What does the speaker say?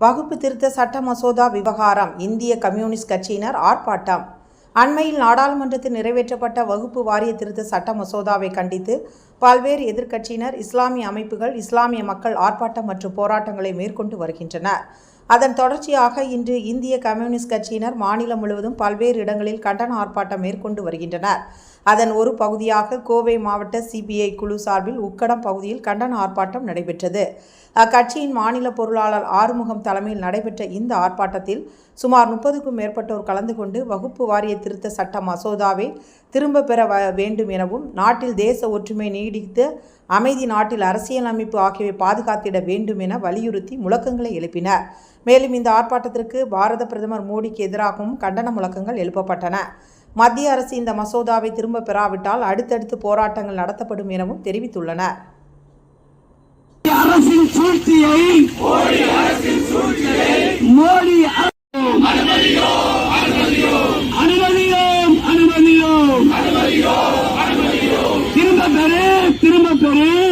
வகுப்பு திருத்த சட்ட மசோதா விவகாரம் இந்திய கம்யூனிஸ்ட் கட்சியினர் ஆர்ப்பாட்டம். அண்மையில் நாடாளுமன்றத்தில் நிறைவேற்றப்பட்ட வகுப்பு வாரிய திருத்த சட்ட மசோதாவை கண்டித்து பல்வேறு எதிர்க்கட்சியினர் இஸ்லாமிய அமைப்புகள் இஸ்லாமிய மக்கள் ஆர்ப்பாட்டம் மற்றும் போராட்டங்களை மேற்கொண்டு வருகின்றனர். அதன் தொடர்ச்சியாக இன்று இந்திய கம்யூனிஸ்ட் கட்சியினர் மாநிலம் முழுவதும் பல்வேறு இடங்களில் கண்டன ஆர்ப்பாட்டம் மேற்கொண்டு வருகின்றனர். அதன் ஒரு பகுதியாக கோவை மாவட்ட சிபிஐ குழு சார்பில் உக்கடம் பகுதியில் கண்டன ஆர்ப்பாட்டம் நடைபெற்றது. அக்கட்சியின் மாநில பொருளாளர் ஆறுமுகம் தலைமையில் நடைபெற்ற இந்த ஆர்ப்பாட்டத்தில் சுமார் முப்பதுக்கும் மேற்பட்டோர் கலந்து கொண்டு வகுப்பு வாரிய திருத்த சட்ட மசோதாவை திரும்ப பெற வ- வேண்டும் எனவும் நாட்டில் தேச ஒற்றுமை நீடித்து அமைதி நாட்டில் அரசியலமைப்பு ஆகியவை பாதுகாத்திட வேண்டும் என வலியுறுத்தி முழக்கங்களை எழுப்பினர். மேலும் இந்த ஆர்ப்பாட்டத்திற்கு பாரத பிரதமர் மோடிக்கு எதிராகவும் கண்டன முழக்கங்கள் எழுப்பப்பட்டன. மத்திய அரசு இந்த மசோதாவை திரும்ப பெறாவிட்டால் அடுத்தடுத்து போராட்டங்கள் நடத்தப்படும் எனவும் தெரிவித்துள்ளனர். அரசின் சூழ்ச்சியை மோடி அனுமதியோம் அனுமதியோம் திரும்ப பெறு திரும்ப பெறு.